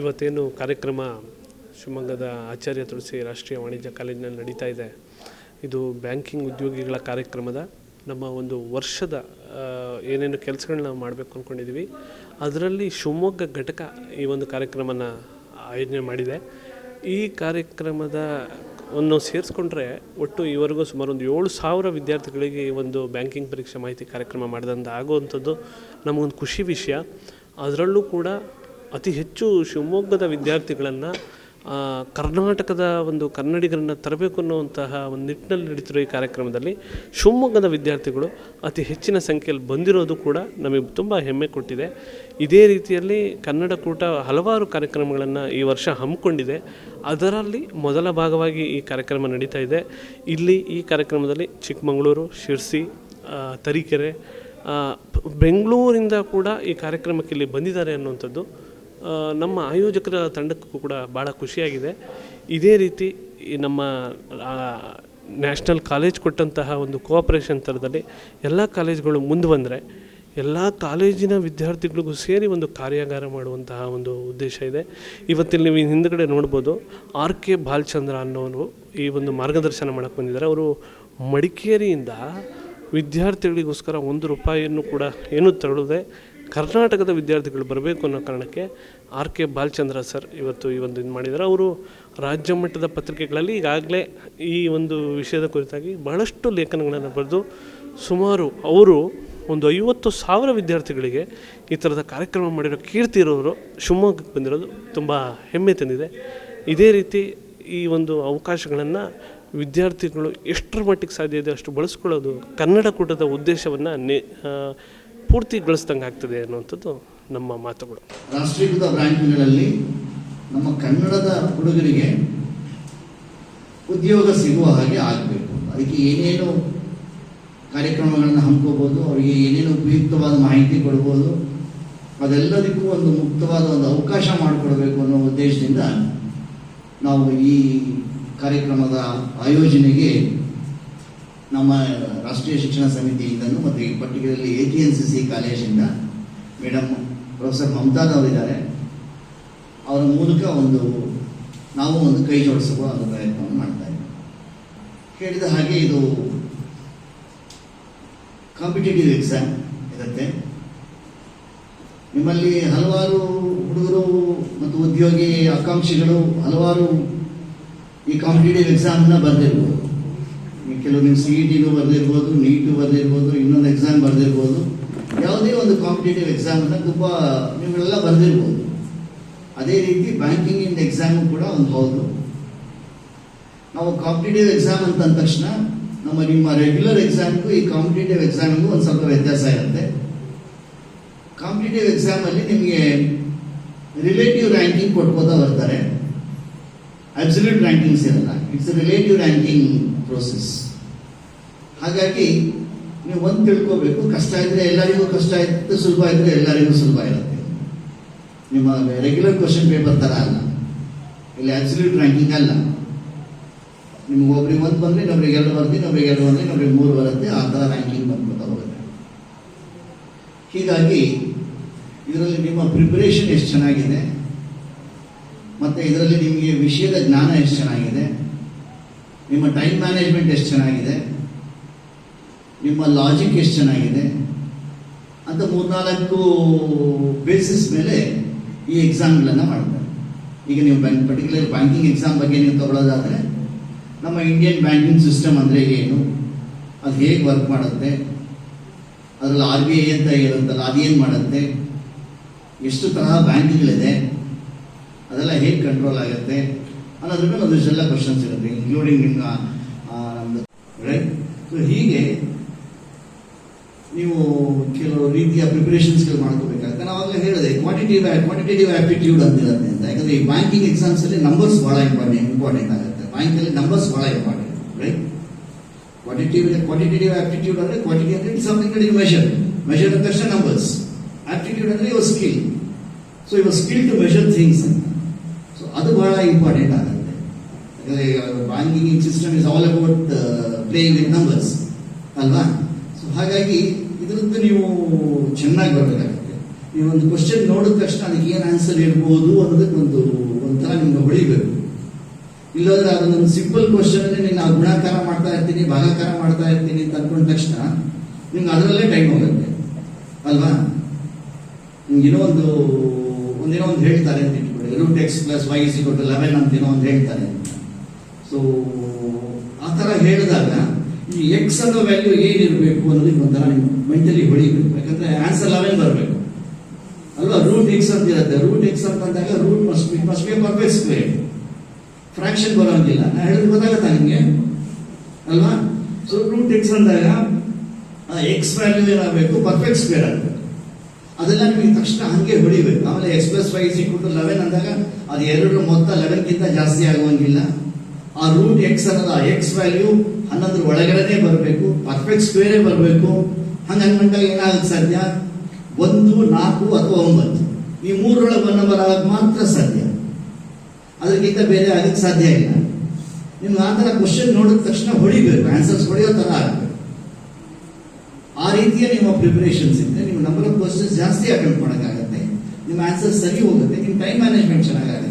ಇವತ್ತೇನು ಕಾರ್ಯಕ್ರಮ ಶಿವಮೊಗ್ಗದ ಆಚಾರ್ಯ ತುಳಸಿ ರಾಷ್ಟ್ರೀಯ ವಾಣಿಜ್ಯ ಕಾಲೇಜಿನಲ್ಲಿ ನಡೀತಾ ಇದೆ. ಇದು ಬ್ಯಾಂಕಿಂಗ್ ಉದ್ಯೋಗಿಗಳ ಕಾರ್ಯಕ್ರಮದ ನಮ್ಮ ಒಂದು ವರ್ಷದ ಏನೇನು ಕೆಲಸಗಳನ್ನ ನಾವು ಮಾಡಬೇಕು ಅಂದ್ಕೊಂಡಿದ್ದೀವಿ ಅದರಲ್ಲಿ ಶಿವಮೊಗ್ಗ ಘಟಕ ಈ ಒಂದು ಕಾರ್ಯಕ್ರಮನ ಆಯೋಜನೆ ಮಾಡಿದೆ. ಈ ಕಾರ್ಯಕ್ರಮದ ಅನ್ನು ಸೇರಿಸ್ಕೊಂಡ್ರೆ ಒಟ್ಟು ಈವರೆಗೂ ಸುಮಾರು ಒಂದು ಏಳು ಸಾವಿರ ವಿದ್ಯಾರ್ಥಿಗಳಿಗೆ ಈ ಒಂದು ಬ್ಯಾಂಕಿಂಗ್ ಪರೀಕ್ಷೆ ಮಾಹಿತಿ ಕಾರ್ಯಕ್ರಮ ಮಾಡಿದಂಥ ಆಗುವಂಥದ್ದು ನಮಗೊಂದು ಖುಷಿ ವಿಷಯ. ಅದರಲ್ಲೂ ಕೂಡ ಅತಿ ಹೆಚ್ಚು ಶಿವಮೊಗ್ಗದ ವಿದ್ಯಾರ್ಥಿಗಳನ್ನು ಕರ್ನಾಟಕದ ಒಂದು ಕನ್ನಡಿಗರನ್ನು ತರಬೇಕು ಅನ್ನುವಂತಹ ಒಂದು ನಿಟ್ಟಿನಲ್ಲಿ ನಡೀತಿರೋ ಈ ಕಾರ್ಯಕ್ರಮದಲ್ಲಿ ಶಿವಮೊಗ್ಗದ ವಿದ್ಯಾರ್ಥಿಗಳು ಅತಿ ಹೆಚ್ಚಿನ ಸಂಖ್ಯೆಯಲ್ಲಿ ಬಂದಿರೋದು ಕೂಡ ನಮಗೆ ತುಂಬ ಹೆಮ್ಮೆ ಕೊಟ್ಟಿದೆ. ಇದೇ ರೀತಿಯಲ್ಲಿ ಕನ್ನಡ ಕೂಟ ಹಲವಾರು ಕಾರ್ಯಕ್ರಮಗಳನ್ನು ಈ ವರ್ಷ ಹಮ್ಮಿಕೊಂಡಿದೆ. ಅದರಲ್ಲಿ ಮೊದಲ ಭಾಗವಾಗಿ ಈ ಕಾರ್ಯಕ್ರಮ ನಡೀತಾ ಇದೆ. ಇಲ್ಲಿ ಈ ಕಾರ್ಯಕ್ರಮದಲ್ಲಿ ಚಿಕ್ಕಮಗಳೂರು, ಶಿರ್ಸಿ ತರೀಕೆರೆ ಬೆಂಗಳೂರಿಂದ ಕೂಡ ಈ ಕಾರ್ಯಕ್ರಮಕ್ಕೆ ಇಲ್ಲಿ ಬಂದಿದ್ದಾರೆ ಅನ್ನುವಂಥದ್ದು ನಮ್ಮ ಆಯೋಜಕರ ತಂಡಕ್ಕೂ ಕೂಡ ಭಾಳ ಖುಷಿಯಾಗಿದೆ. ಇದೇ ರೀತಿ ಈ ನಮ್ಮ ನ್ಯಾಷನಲ್ ಕಾಲೇಜ್ ಕೊಟ್ಟಂತಹ ಒಂದು ಕೋಆಪರೇಷನ್ ಥರದಲ್ಲಿ ಎಲ್ಲ ಕಾಲೇಜ್ಗಳು ಮುಂದೆ ಬಂದರೆ ಎಲ್ಲ ಕಾಲೇಜಿನ ವಿದ್ಯಾರ್ಥಿಗಳಿಗೂ ಸೇರಿ ಒಂದು ಕಾರ್ಯಾಗಾರ ಮಾಡುವಂತಹ ಒಂದು ಉದ್ದೇಶ ಇದೆ. ಇವತ್ತಿಲ್ಲಿ ನೀವು ಹಿಂದ್ಗಡೆ ನೋಡ್ಬೋದು ಆರ್ ಕೆ ಬಾಲಚಂದ್ರ ಅನ್ನೋರು ಈ ಒಂದು ಮಾರ್ಗದರ್ಶನ ಮಾಡಕ್ಕೆ ಬಂದಿದ್ದಾರೆ. ಅವರು ಮಡಿಕೇರಿಯಿಂದ ವಿದ್ಯಾರ್ಥಿಗಳಿಗೋಸ್ಕರ ಒಂದು ರೂಪಾಯಿಯನ್ನು ಕೂಡ ಏನೂ ತಗೊಳ್ಳದೆ ಕರ್ನಾಟಕದ ವಿದ್ಯಾರ್ಥಿಗಳು ಬರಬೇಕು ಅನ್ನೋ ಕಾರಣಕ್ಕೆ ಆರ್ ಕೆ ಬಾಲಚಂದ್ರ ಸರ್ ಇವತ್ತು ಈ ಒಂದು ಇದು ಮಾಡಿದ್ದಾರೆ. ಅವರು ರಾಜ್ಯ ಮಟ್ಟದ ಪತ್ರಿಕೆಗಳಲ್ಲಿ ಈಗಾಗಲೇ ಈ ಒಂದು ವಿಷಯದ ಕುರಿತಾಗಿ ಬಹಳಷ್ಟು ಲೇಖನಗಳನ್ನು ಬರೆದು ಸುಮಾರು ಅವರು ಒಂದು ಐವತ್ತು ಸಾವಿರ ವಿದ್ಯಾರ್ಥಿಗಳಿಗೆ ಈ ಥರದ ಕಾರ್ಯಕ್ರಮ ಮಾಡಿರೋ ಕೀರ್ತಿ ಇರೋರು ಶಿವಮೊಗ್ಗಕ್ಕೆ ಬಂದಿರೋದು ತುಂಬ ಹೆಮ್ಮೆ ತಂದಿದೆ. ಇದೇ ರೀತಿ ಈ ಒಂದು ಅವಕಾಶಗಳನ್ನು ವಿದ್ಯಾರ್ಥಿಗಳು ಎಷ್ಟರ ಮಟ್ಟಿಗೆ ಸಾಧ್ಯ ಇದೆ ಅಷ್ಟು ಬಳಸ್ಕೊಳ್ಳೋದು ಕನ್ನಡ ಕೂಟದ ಉದ್ದೇಶವನ್ನು ನೆ ಆ, ಪೂರ್ತಿಗೊಳಿಸ್ದಂಗೆ ಆಗ್ತದೆ ಅನ್ನುವಂಥದ್ದು ನಮ್ಮ ಮಾತುಗಳು. ರಾಷ್ಟ್ರೀಕೃತ ಬ್ಯಾಂಕ್ಗಳಲ್ಲಿ ನಮ್ಮ ಕನ್ನಡದ ಹುಡುಗರಿಗೆ ಉದ್ಯೋಗ ಸಿಗುವ ಹಾಗೆ ಆಗಬೇಕು. ಅದಕ್ಕೆ ಏನೇನು ಕಾರ್ಯಕ್ರಮಗಳನ್ನು ಹಮ್ಮಿಕೋಬೋದು ಅವರಿಗೆ ಏನೇನು ಉಪಯುಕ್ತವಾದ ಮಾಹಿತಿ ಕೊಡ್ಬೋದು ಅದೆಲ್ಲದಕ್ಕೂ ಒಂದು ಮುಕ್ತವಾದ ಒಂದು ಅವಕಾಶ ಮಾಡಿಕೊಡ್ಬೇಕು ಅನ್ನೋ ಉದ್ದೇಶದಿಂದ ನಾವು ಈ ಕಾರ್ಯಕ್ರಮದ ಆಯೋಜನೆಗೆ ನಮ್ಮ ರಾಷ್ಟ್ರೀಯ ಶಿಕ್ಷಣ ಸಮಿತಿಯಿಂದನೂ ಮತ್ತು particularly A K N C C ಕಾಲೇಜಿಂದ ಮೇಡಮ್ ಪ್ರೊಫೆಸರ್ ಮಮತಾದ್ ಅವರಿದ್ದಾರೆ. ಅವರ ಮೂಲಕ ಒಂದು ನಾವು ಒಂದು ಕೈ ಜೋಡಿಸುವ ಒಂದು ಪ್ರಯತ್ನವನ್ನು ಮಾಡ್ತಾ ಇದ್ದೀವಿ. ಹೇಳಿದ ಹಾಗೆ ಇದು ಕಾಂಪಿಟೇಟಿವ್ ಎಕ್ಸಾಮ್ ಇರುತ್ತೆ. ನಿಮ್ಮಲ್ಲಿ ಹಲವಾರು ಹುಡುಗರು ಮತ್ತು ಉದ್ಯೋಗಿ ಆಕಾಂಕ್ಷಿಗಳು ಹಲವಾರು ಈ ಕಾಂಪಿಟೇಟಿವ್ ಎಕ್ಸಾಮ್ನ ಬರೆದಿರ್ಬೋದು. ಕೆಲವು ನೀವು ಸಿ ಇ ಟಿನೂ ಬರೆದಿರ್ಬೋದು ನೀಟು ಬರೆದಿರ್ಬೋದು, ಇನ್ನೊಂದು ಎಕ್ಸಾಮ್ ಬರೆದಿರ್ಬೋದು, ಯಾವುದೇ ಒಂದು ಕಾಂಪಿಟೇಟಿವ್ ಎಕ್ಸಾಮನ್ನು ತುಂಬ ನೀವೆಲ್ಲ ಬರೆದಿರ್ಬೋದು. ಅದೇ ರೀತಿ ಬ್ಯಾಂಕಿಂಗ್ ಇನ್ ಎಕ್ಸಾಮು ಕೂಡ ಒಂದು ಹೌದು. ನಾವು ಕಾಂಪಿಟೇಟಿವ್ ಎಕ್ಸಾಮ್ ಅಂತ ಅಂದ ತಕ್ಷಣ ನಮ್ಮ ನಿಮ್ಮ ರೆಗ್ಯುಲರ್ ಎಕ್ಸಾಮ್ಗೂ ಈ ಕಾಂಪಿಟೇಟಿವ್ ಎಕ್ಸಾಮಿಗೂ ಒಂದು ಸ್ವಲ್ಪ ವ್ಯತ್ಯಾಸ ಇರುತ್ತೆ. ಕಾಂಪಿಟೇಟಿವ್ ಎಕ್ಸಾಮಲ್ಲಿ ನಿಮಗೆ ರಿಲೇಟಿವ್ ರ್ಯಾಂಕಿಂಗ್ ಕೊಟ್ಕೋತಾ ಬರ್ತಾರೆ. ಅಬ್ಸಲ್ಯೂಟ್ ರ್ಯಾಂಕಿಂಗ್ಸ್ ಇರಲ್ಲ. ಇಟ್ಸ್ ರಿಲೇಟಿವ್ ರ್ಯಾಂಕಿಂಗ್ ಪ್ರೋಸೆಸ್ ಹಾಗಾಗಿ ನೀವು ಒಂದು ತಿಳ್ಕೋಬೇಕು. ಕಷ್ಟ ಇದ್ರೆ ಎಲ್ಲರಿಗೂ ಕಷ್ಟ ಇತ್ತು, ಸುಲಭ ಇದ್ರೆ ಎಲ್ಲರಿಗೂ ಸುಲಭ ಇರುತ್ತೆ. ನಿಮ್ಮ ರೆಗ್ಯುಲರ್ ಕ್ವಶನ್ ಪೇಪರ್ ಥರ ಅಲ್ಲ. ಇಲ್ಲಿ ಆಬ್ಸಲ್ಯೂಟ್ ರ್ಯಾಂಕಿಂಗ್ ಅಲ್ಲ. ನಿಮ್ಗೆ ಒಬ್ರಿಗೆ ಒಂದು ಬಂದರೆ, ಇನ್ನೊಬ್ರಿಗೆ ಎರಡು ಬರುತ್ತೆ, ಇನ್ನೊಬ್ರಿಗೆ ಎರಡು ಬಂದರೆ, ಇನ್ನೊಬ್ರಿಗೆ ಮೂರು ಬರುತ್ತೆ. ಆ ಥರ ರ್ಯಾಂಕಿಂಗ್ ಬಂದ್ಬಿಡ್ತಾ ಹೋಗುತ್ತೆ ಹೀಗಾಗಿ ಇದರಲ್ಲಿ ನಿಮ್ಮ ಪ್ರಿಪರೇಷನ್ ಎಷ್ಟು ಚೆನ್ನಾಗಿದೆ, ಮತ್ತು ಇದರಲ್ಲಿ ನಿಮಗೆ ವಿಷಯದ ಜ್ಞಾನ ಎಷ್ಟು ಚೆನ್ನಾಗಿದೆ, ನಿಮ್ಮ ಟೈಮ್ ಮ್ಯಾನೇಜ್ಮೆಂಟ್ ಎಷ್ಟು ಚೆನ್ನಾಗಿದೆ ನಿಮ್ಮ ಲಾಜಿಕ್ ಎಷ್ಟು ಚೆನ್ನಾಗಿದೆ? ಅಂತ ಮೂರ್ನಾಲ್ಕು ಬೇಸಿಸ್ ಮೇಲೆ ಈ ಎಕ್ಸಾಮ್ಗಳನ್ನು ಮಾಡ್ತಾರೆ. ಈಗ ನೀವು ಬ್ಯಾಂಕ್ ಪರ್ಟಿಕ್ಯುಲರ್ ಬ್ಯಾಂಕಿಂಗ್ ಎಕ್ಸಾಮ್ ಬಗ್ಗೆ ನೀವು ತಗೊಳ್ಳೋದಾದರೆ ನಮ್ಮ ಇಂಡಿಯನ್ ಬ್ಯಾಂಕಿಂಗ್ ಸಿಸ್ಟಮ್ ಅಂದರೆ ಏನು? ಅದು ಹೇಗೆ ವರ್ಕ್ ಮಾಡುತ್ತೆ? ಅದರಲ್ಲಿ ಆರ್ ಬಿ ಐ ಅಂತ ಇರುತ್ತಲ್ಲ ಅದೇನು ಮಾಡುತ್ತೆ? ಎಷ್ಟು ತರಹ ಬ್ಯಾಂಕ್ಗಳಿದೆ? ಅದೆಲ್ಲ ಹೇಗೆ ಕಂಟ್ರೋಲ್ ಆಗುತ್ತೆ? ಅನ್ನೋದ್ರ ಮೇಲೆ ಒಂದಿಷ್ಟೆಲ್ಲ ಕ್ವಶನ್ಸ್ ಇರುತ್ತೆ ಇನ್ಕ್ಲೂಡಿಂಗ್ ನಿಮ್ಮ ಆ, ನಮ್ದು ರೈಟ್ ಸೊ ಹೀಗೆ ನೀವು ಕೆಲವು ರೀತಿಯ ಪ್ರಿಪರೇಷನ್ಸ್ಗಳು ಮಾಡ್ಕೋಬೇಕಾಗುತ್ತೆ. ನಾವು ಆಗಲೇ ಹೇಳಿದೆ ಕ್ವಾಂಟಿಟಿವ್ ಕ್ವಾಂಟಿಟೇಟಿವ್ ಆಪ್ಟಿಟ್ಯೂಡ್ ಅಂತಿರುತ್ತೆ ಅಂತ ಯಾಕಂದ್ರೆ ಈ ಬ್ಯಾಂಕಿಂಗ್ ಎಕ್ಸಾಮ್ಸ್ ಅಲ್ಲಿ ನಂಬರ್ಸ್ ಬಹಳ ಇಂಪಾರ್ಟೆಂಟ್ ಇಂಪಾರ್ಟೆಂಟ್ ಆಗುತ್ತೆ. ಬ್ಯಾಂಕಲ್ಲಿ ನಂಬರ್ಸ್ ಬಹಳ important right quantitative quantitative aptitude ಅಂದ್ರೆ ಕ್ವಾಂಟಿಟಿ ಅಂದ್ರೆ it's something that measure measure ಅಂದ ತಕ್ಷಣ ನಂಬರ್ಸ್ ಆಪ್ಟಿಟ್ಯೂಡ್ ಅಂದ್ರೆ your skill so your skill to measure things ಅಂತ ಸೊ ಅದು ಬಹಳ ಇಂಪಾರ್ಟೆಂಟ್ ಆಗುತ್ತೆ. Banking system is all about playing with numbers ಅಲ್ವಾ? ಸೊ ಹಾಗಾಗಿ ಇದರದ್ದು ನೀವು ಚೆನ್ನಾಗಿ ಬರಬೇಕಾಗುತ್ತೆ. ಈ ಒಂದು ಕ್ವಶನ್ ನೋಡಿದ ತಕ್ಷಣ ಅದಕ್ಕೆ ಏನು ಆನ್ಸರ್ ಇರ್ಬೋದು ಅನ್ನೋದಕ್ಕೆ ಒಂದು, ಒಂಥರ ನಿಮ್ಗೆ ಹೊಳಿಬೇಕು ಇಲ್ಲಾಂದ್ರೆ ಅದೊಂದು ಸಿಂಪಲ್ ಕ್ವಶನ್ ನೀನು ಗುಣಾಕಾರ ಮಾಡ್ತಾ ಇರ್ತೀನಿ, ಭಾಗಾಕಾರ ಮಾಡ್ತಾ ಇರ್ತೀನಿ ಅಂತ ಅಂದ್ಕೊಂಡ ತಕ್ಷಣ ನಿಮ್ಗೆ ಅದರಲ್ಲೇ ಟೈಮ್ ಹೋಗುತ್ತೆ. ಅಲ್ವಾ? ನಿಮ್ಗೆ ಏನೋ ಒಂದು ಒಂದೇನೋ ಒಂದು ಹೇಳ್ತಾರೆ ಅಂತ ಇಟ್ಕೊಳ್ಳಿ. Root x plus y is eleven ಅಂತ ಏನೋ ಒಂದು ಹೇಳ್ತಾರೆ ಸೊ ಆ ಥರ ಹೇಳಿದಾಗ ಈ ಎಕ್ಸ್ ಅನ್ನೋ ವ್ಯಾಲ್ಯೂ ಏನಿರಬೇಕು ಅನ್ನೋದಕ್ಕೆ ಒಂಥರ ನಿಮ್ಮ ಮೆಂಟಲಿ ಹೊಳಿಬೇಕು. ಯಾಕಂದ್ರೆ ಆನ್ಸರ್ ಲೆವೆನ್ ಬರಬೇಕು. ಅಲ್ವಾ? ರೂಟ್ ಎಕ್ಸ್ ಅಂತ ಇರುತ್ತೆ. ರೂಟ್ ಎಕ್ಸ್ ಅಂತ ಅಂದಾಗ root must be must be perfect square fraction ಬರೋಂಗಿಲ್ಲ. ನಾನು ಹೇಳಿದ್ರೆ ಗೊತ್ತಾಗತ್ತಾ ನಿಮಗೆ? ಅಲ್ವಾ? ಸೊ ರೂಟ್ ಎಕ್ಸ್ ಅಂದಾಗ ಎಕ್ಸ್ ವ್ಯಾಲ್ಯೂ ಏನಾಗಬೇಕು? ಪರ್ಫೆಕ್ಟ್ ಸ್ಕ್ವೇರ್ ಆಗಬೇಕು. ಅದೆಲ್ಲ ನಿಮಗೆ ತಕ್ಷಣ ಹಂಗೆ ಹೊಡಿಬೇಕು ಆಮೇಲೆ ಎಕ್ಸ್ ಪ್ಲಸ್ ವೈ ಲೆವೆನ್ ಅಂದಾಗ ಅದು ಎರಡು ಮೊತ್ತ ಲೆವೆನ್ಗಿಂತ ಜಾಸ್ತಿ ಆಗುವಂಗಿಲ್ಲ. ಆ ರೂಟ್ ಎಕ್ಸ್ ಅನ್ನೋದು, ಆ ಎಕ್ಸ್ ವ್ಯಾಲ್ಯೂ ಹನ್ನೊಂದರ ಒಳಗಡೆ ಬರಬೇಕು ಪರ್ಫೆಕ್ಟ್ ಸ್ಕ್ವೇರೇ ಬರಬೇಕು. ಹಂಗೆ ಅನ್ಕೊಂಡಾಗ ಏನಾಗುತ್ತೆ ಸಾಧ್ಯ? ಒಂದು, ನಾಲ್ಕು ಅಥವಾ ಒಂಬತ್ತು. ಈ ಮೂರರೊಳಗೆ ನಂಬರ್ ಆಗಕ್ಕೆ ಮಾತ್ರ ಸಾಧ್ಯ. ಅದಕ್ಕಿಂತ ಬೇರೆ ಆಗಕ್ಕೆ ಸಾಧ್ಯ ಇಲ್ಲ. ನಿಮ್ಗೆ ಆ ಥರ ಕ್ವಶನ್ ನೋಡಿದ ತಕ್ಷಣ ಹೊಡಿಬೇಕು ಆನ್ಸರ್ಸ್ ಹೊಡೆಯೋ ಥರ ಆಗಬೇಕು. ಆ ರೀತಿಯ ನಿಮ್ಮ ಪ್ರಿಪರೇಷನ್ಸ್ ಇದ್ದರೆ ನಿಮ್ಮ ನಂಬರ್ ಆಫ್ ಕ್ವಶನ್ಸ್ ಜಾಸ್ತಿ ಅಟೆಂಡ್ ಮಾಡೋಕ್ಕಾಗತ್ತೆ. ನಿಮ್ಮ ಆನ್ಸರ್ ಸರಿ ಹೋಗುತ್ತೆ, ನಿಮ್ಮ ಟೈಮ್ ಮ್ಯಾನೇಜ್ಮೆಂಟ್ ಚೆನ್ನಾಗಾಗುತ್ತೆ.